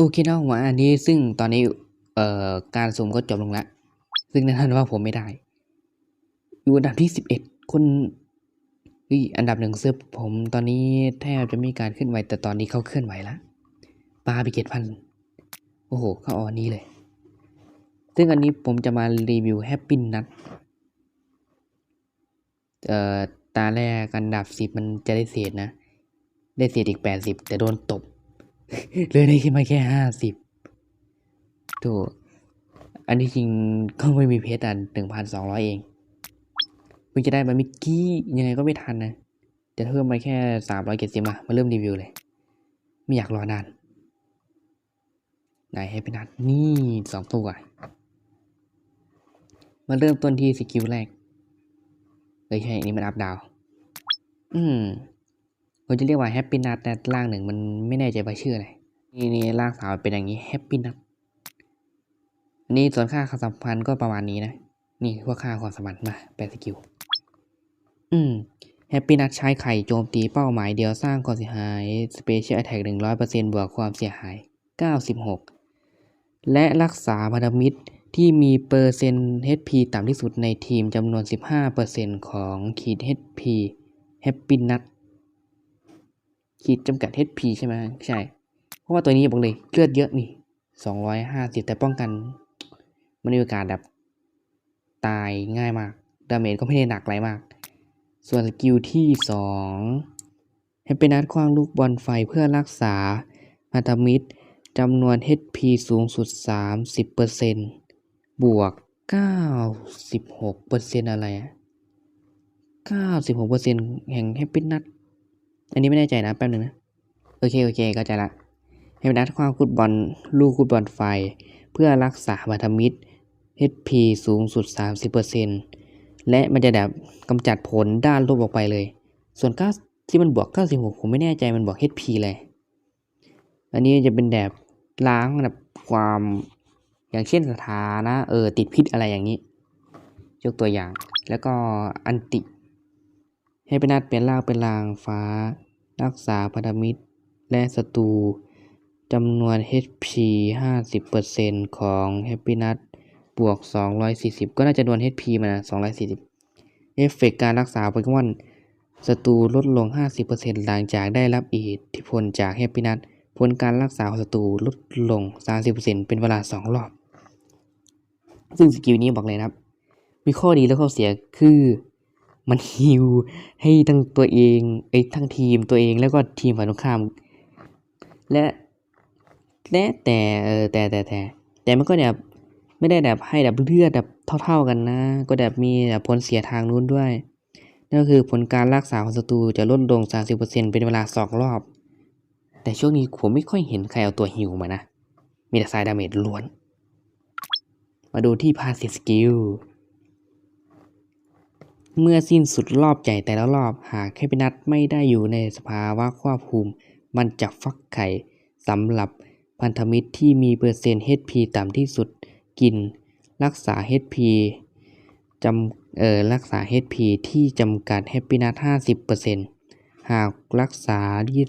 โอเคนะหัวอันนี้ซึ่งตอนนี้เอ่อการสุ่มก็จบลงแล้วซึ่งแน่นอนว่าผมไม่ได้ อยู่อันดับที่สิบเอ็ดคนอันดับหนึ่งเสื้อผมตอนนี้แทบจะมีการเคลื่อนไหวแต่ตอนนี้เขาเคลื่อนไหวแล้วปลาไปเจ็ดพันโอ้โหเขาอาอันนี้เลย ซึ่งอันนี้ผมจะมารีวิวแฮปปี้นัทเอ่อตาแรกอันดับสิบมันจะได้เศษนะ ได้เศษอีกแปดสิบแต่โดนตบ เลยได้ขึ้นมาแค่ห้าสิบถูกอันที่จริงก็ไม่มีเพชรอะหนึ่งพันสองร้อยเองเพิ่งจะได้มามื่อกี้ยังไงก็ไม่ทันนะจะเพิ่มมาแค่สามร้อยเจ็ดสิบมามาเริ่มรีวิวเลย ไม่อยากรอนานไหนให้พี่นัดนี่สองตัวมาเริ่มต้นที่สกิลแรกเลยใช่นนี้มันอัพดาว อืม ผมจะเรียกว่าแฮปปี้นัทแต่ล่างหนึ่งมันไม่แน่ใจว่าชื่ออะไรนี่นี่ล่างสาวเป็นอย่างนี้แฮปปี้นัทนี่ส่วนค่าความสัมพันธ์ก็ประมาณนี้นะ นี่พวกค่าความสัมพันธ์มาแปดสกิล อืมแฮปปี้นัทใช้ไข่โจมตีเป้าหมายเดียวสร้างความเสียหายสเปเชียลแอ t แทกหนึ่งร้อยเปอร์เซ็นต์บวกความเสียหายเก้าสิบหกและรักษาพันธมิตรที่มีเปอร์เซ็นต์ HP ต่ำที่สุดในทีมจำนวน 15%ของขีด HP Happy Nut ขีดจำกัด HP ใช่ไหมใช่ เพราะว่าตัวนี้บอกเลยเลือดเยอะนี่250แต่ป้องกัน มันมีโอกาสแบบตายง่ายมากดาเมจก็ไม่ได้หนักอะไรมาก ส่วนสกิลที่2ให้เป็นนัดคว้างลูกบอลไฟเพื่อรักษาพันธมิตรจำนวน HP สูงสุด 30%บวก 96%อะไรอะ96%แห่งแฮปปี้นัท อันนี้ไม่แน่ใจนะแป๊บหนึงนะ โอเคโอเคเข้าใจละให้นัดความคุดบอลลูกคุดบอลไฟ เพื่อรักษาพันธมิตร HP สูงสุด 30%และมันจะแบบกำจัดผลด้านลบออกไปเลย ส่วน9ที่มันบวก 96 ผมไม่แน่ใจมันบวก HP เลย อันนี้จะเป็นแบบล้างแบบความอย่างเช่นสถานะเออติดพิษอะไรอย่างนี้ ยกตัวอย่างแล้วก็อันติ ให้เป็นนัดเปลี่ยนร่าเป็นรางฟ้า รักษาพันธมิตร และศัตรูจำนวน HP 50%ของ Happy n u t บวก 240 ก็น่าจะโดน HP มานะ240 เอฟเฟกต์การรักษาโปเกมอนศัตรูลดลง 50%หลังจากได้รับอิทธิพลจาก Happy n u t ผลการรักษาของศัตรูลดลง 30%เป็นเวลา 2 รอบ ซึ่งสกิลนี้บอกเลยนะครับ มีข้อดีและข้อเสียคือ มันฮิวให้ทั้งตัวเองไอ้ทั้งทีมตัวเองแล้วก็ทีมฝ่ายตรงข้าม และและแต่เออแต่แต่แต่แต่มันก็แบบไม่ได้แบบให้แบบเลือดแบบเท่า ๆกันนะ ก็แบบมีแบบผลเสียทางนู้นด้วย นั่นก็คือผลการรักษาของศัตรูจะลดลง 30%เป็นเวลาสองรอบ แต่ช่วงนี้ผมไม่ค่อยเห็นใครเอาตัวฮิวมานะ มีแต่สายดาเมจล้วน มาดูที่พาสสกิล เมื่อสิ้นสุดรอบใหญ่แต่ละรอบหากแคปินัทไม่ได้อยู่ในสภาวะควบคุม มันจะฟักไข่สำหรับพันธมิตรที่มีเปอร์เซ็นต์ HP ต่ำที่สุดกิน รักษา HP จำเอ่อรักษา HP ที่จำกัด Happy Nut 50%หากรักษาที่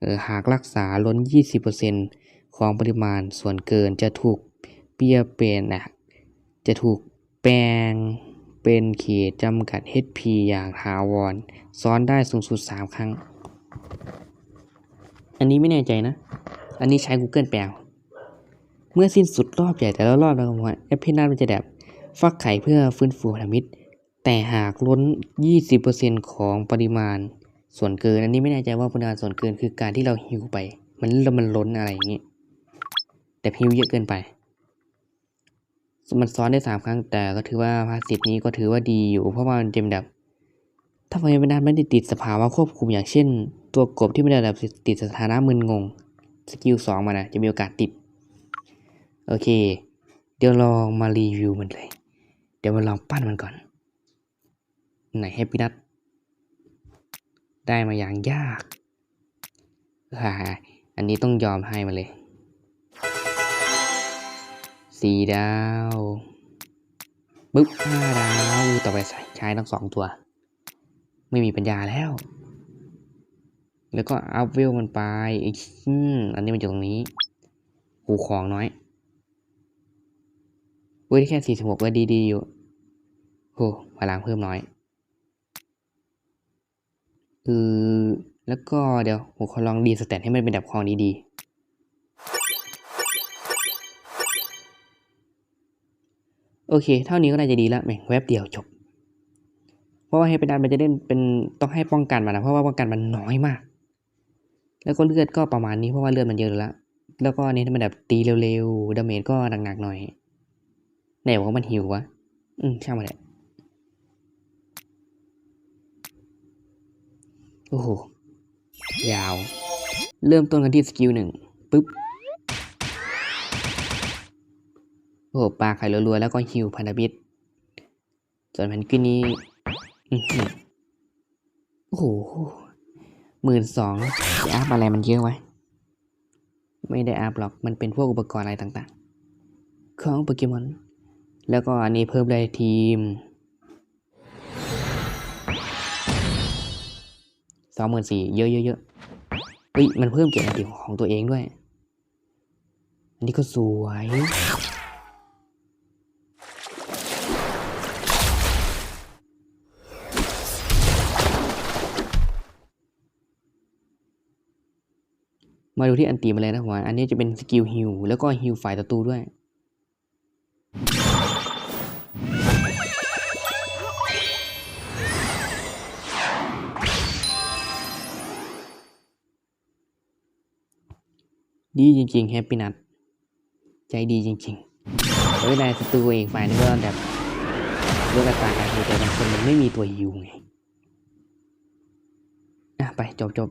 เอ่อหากรักษาล้น 20%ของปริมาณส่วนเกินจะถูกเปลี่ยนเปลี่ยนนะจะถูกแปลง เป็นเขตจำกัด HP อย่างถาวร ซ้อนได้สูงสุด 3 ครั้ง อันนี้ไม่แน่ใจนะ อันนี้ใช้ Google แปลเมื่อสิ้นสุดรอบใหญ่แต่ละรอบแล้วว่าแอปพลินัทมันจะแบบฟักไข่เพื่อฟื้นฟูพันธมิตร แต่หากล้น 20%ของปริมาณส่วนเกิน อันนี้ไม่แน่ใจว่าปริมาณส่วนเกินคือการที่เราฮิวไป มันแล้วมันล้นอะไรอย่างนี้ แต่ฮิวเยอะเกินไป มันซ้อนได้สามครั้งแต่ก็ถือว่าภาษิตนี้ก็ถือว่าดีอยู่ เพราะว่ามันจะเป็นแบบถ้าพยาบาลไม่ได้ติดสภาวะควบคุมอย่างเช่น ตัวกบที่ไม่ได้แบบติดสถานะมึนงง สกิลสองมันนะจะมีโอกาสติด โอเค เดี๋ยวลองมารีวิวมันเลย เดี๋ยวมาลองปั้นมันก่อน ไหนแฮปปี้นัทได้มาอย่างยากอ่าอันนี้ต้องยอมให้มาเลย สี่ดาวปึ๊บห้าดาวต่อไปใส่ใช้ทั้งสองตัว ไม่มีปัญญาแล้ว แล้วก็อัพเวลมันไปอืมอันนี้มันอยู่ตรงนี้หูของน้อยเว้ยแค่สี่สิบหกก็ดีๆอยู่โหพลังเพิ่มน้อยเออแล้วก็เดี๋ยวผมขอลองดีสแตทให้มันเป็นแบบของดีๆ โอเค เท่านี้ก็น่าจะดีแล้วแม่งแวบเดียวจบ เพราะว่าให้เป็นดันมันจะเล่นเป็นต้องให้ป้องกันมันนะเพราะว่าป้องกันมันน้อยมาก แล้วก็เลือดก็ประมาณนี้เพราะว่าเลือดมันเยอะแล้ว แล้วก็อันนี้มันแบบตีเร็วๆดาเมจก็หนักๆหน่อยไหนบอกว่ามันหิววะ อืมช่างมันแหละโอ้โห ยาว เริ่มต้นกันที่สกิลหนึ่งปึ๊บ โอ้โหปลาไข่รัวๆแล้วก็ฮิวพันธมิตรส่วนแพนกวินนี้โอ้โหหมื่นสองจะอัพอะไรมันเยอะไว้ ไม่ได้อัพหรอก มันเป็นพวกอุปกรณ์อะไรต่างๆ ของโปเกมอน แล้วก็อันนี้เพิ่มได้ทีมสองหมื่นสี่เยอะเยอะเยอะเฮ้ยมันเพิ่มเกียรติทีของตัวเองด้วย อันนี้ก็สวย มาดูที่อันตีมาเลยนะหัว อันนี้จะเป็นสกิลฮิลแล้วก็ฮิลฝ่ายศัตรูด้วย ดีจริงๆแฮปปี้นัทใจดีจริงๆเวลาศัตรูเองฝ่ายนึงก็แบบลดอัตราการฮิลแต่บางคนมันไม่มีตัวฮิลไง อะไปจบจบ